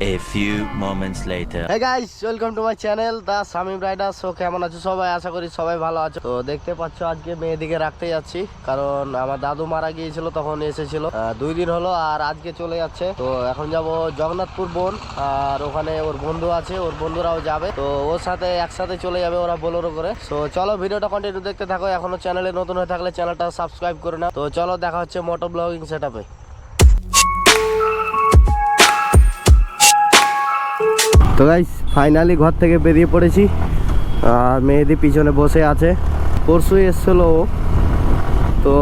A few moments later. Hey guys welcome to my channel the Samim rider so কেমন আছো সবাই? আশা করি সবাই ভালো আছো। তো, দেখতে পাচ্ছ আজকে মেয়েদিকে রাখতে যাচ্ছি। কারণ আমার দাদু মারা গিয়েছিল, তখন এসেছিল। দুই দিন হলো আর আজকে চলে যাচ্ছে। তো, এখন যাব জগন্নাথপুর বোন। আর ওখানে ওর বন্ধু আছে, ওর বন্ধুরাও যাবে। তো, ওর সাথে একসাথে চলে যাবে ওরা বোলোরো করে। তো চলো ভিডিওটা কন্টিনিউ দেখতে থাকো। এখনও চ্যানেলে নতুন হয়ে থাকলে চ্যানেলটা সাবস্ক্রাইব করে নাও। তো, চলো দেখা হচ্ছে মোটো ব্লগিং সেট তো গাইস ফাইনালি ঘর থেকে বেরিয়ে পড়েছি। আর মেহেদি পিছনে বসে আছে। পরশু এসছিল ও। তো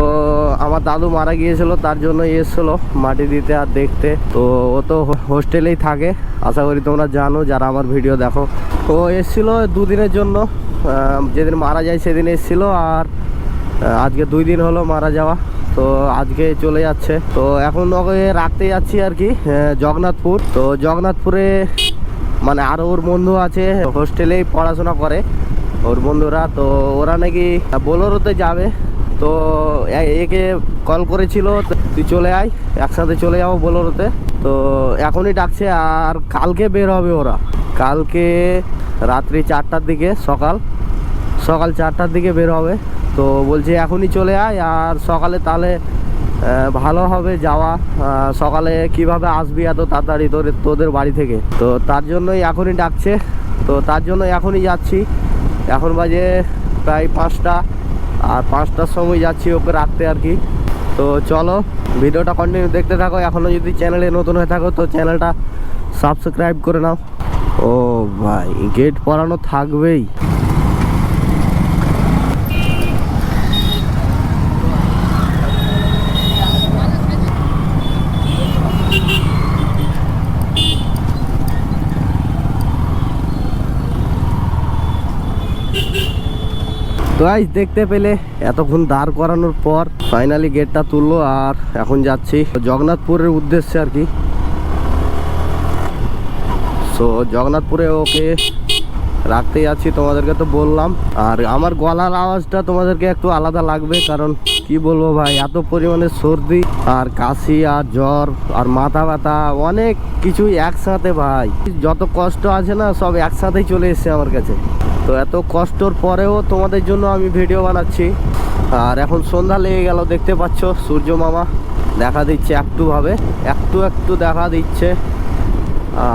আমার দাদু মারা গিয়েছিল, তার জন্য এসছিল মাটি দিতে আর দেখতে। তো ও তো হোস্টেলেই থাকে। আশা করি তোমরা জানো, যারা আমার ভিডিও দেখো। ও এসছিল দুদিনের জন্য। যেদিন মারা যায় সেদিন এসছিল আর আজকে দুই দিন হলো মারা যাওয়া। তো আজকে চলে যাচ্ছে। তো এখন ওকে রাখতে যাচ্ছি আর কি জগন্নাথপুর। তো জগন্নাথপুরে মানে আরও ওর বন্ধু আছে হোস্টেলেই পড়াশোনা করে, ওর বন্ধুরা, তো ওরা নাকি বোলোরোতে যাবে। তো একে কল করেছিল তুই চলে আয়, একসাথে চলে যাব বোলোরোতে। তো এখনই ডাকছে, আর কালকে বের হবে ওরা। কালকে রাত্রি চারটার দিকে, সকাল সকাল চারটার দিকে বের হবে। তো বলছে এখনই চলে আয়, আর সকালে তাহলে ভালো হবে যাওয়া সকালে কীভাবে আসবি এত তাড়াতাড়ি তোর, তোদের বাড়ি থেকে? তো তার জন্যই এখনই ডাকছে। তো তার জন্য এখনই যাচ্ছি। এখন বাজে প্রায় পাঁচটা, আর পাঁচটার সময় যাচ্ছি ওকে রাখতে আর কি। তো চলো, ভিডিওটা কন্টিনিউ দেখতে থাকো। এখনও যদি চ্যানেলে নতুন হয়ে থাকো, তো চ্যানেলটা সাবস্ক্রাইব করে নাও। ও ভাই গেট পরানো থাকবেই। তো দেখতে পেলে এতক্ষণ দাঁড় করানোর পর ফাইনালি গেটটা তুললো আর এখন যাচ্ছি জগন্নাথপুরের উদ্দেশ্যে আর কি। সো জগন্নাথপুরে ওকে রাখতে যাচ্ছি তোমাদেরকে তো বললাম। আর আমার গলার আওয়াজটা তোমাদেরকে একটু আলাদা লাগবে, কারণ কি বলব ভাই, এত পরিমাণে সর্দি আর কাশি আর জ্বর আর মাথা ব্যথা, অনেক কিছুই একসাথে ভাই। যত কষ্ট আছে না, সব একসাথেই চলে এসছে আমার কাছে। তো এত কষ্টর পরেও তোমাদের জন্য আমি ভিডিও বানাচ্ছি। আর এখন সন্ধ্যা লেগে গেল, দেখতে পাচ্ছ সূর্য মামা দেখা দিচ্ছে একটুভাবে, একটু একটু দেখা দিচ্ছে।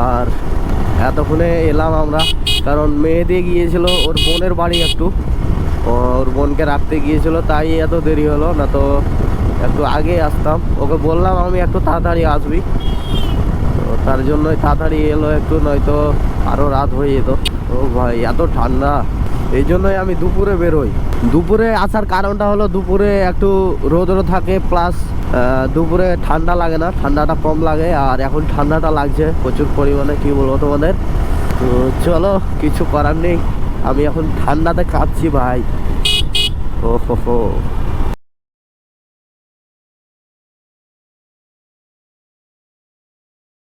আর এতক্ষণে এলাম আমরা, কারণ মেয়েদে গিয়েছিল ওর বোনের বাড়ি একটু। ওর বোনকে রাখতে গিয়েছিল, তাই এত দেরি হলো না তো একটু আগে আসতাম। ওকে বললাম, আমি একটু তাড়াতাড়ি আসবি। তার জন্যই তাড়াতাড়ি এলো একটু, নয়তো আরও রাত হয়ে যেত। ও ভাই, এত ঠান্ডা। এই জন্যই আমি দুপুরে বেরোই। দুপুরে আসার কারণটা হলো দুপুরে একটু রোদ থাকে প্লাস দুপুরে ঠান্ডা লাগে না, ঠান্ডাটা কম লাগে, আর এখন ঠান্ডাটা লাগছে প্রচুর পরিমাণে, কি বলব তোমাদের? চলো, কিছু করার নেই। আমি এখন ঠান্ডাতে কাঁপছি ভাই। ও হো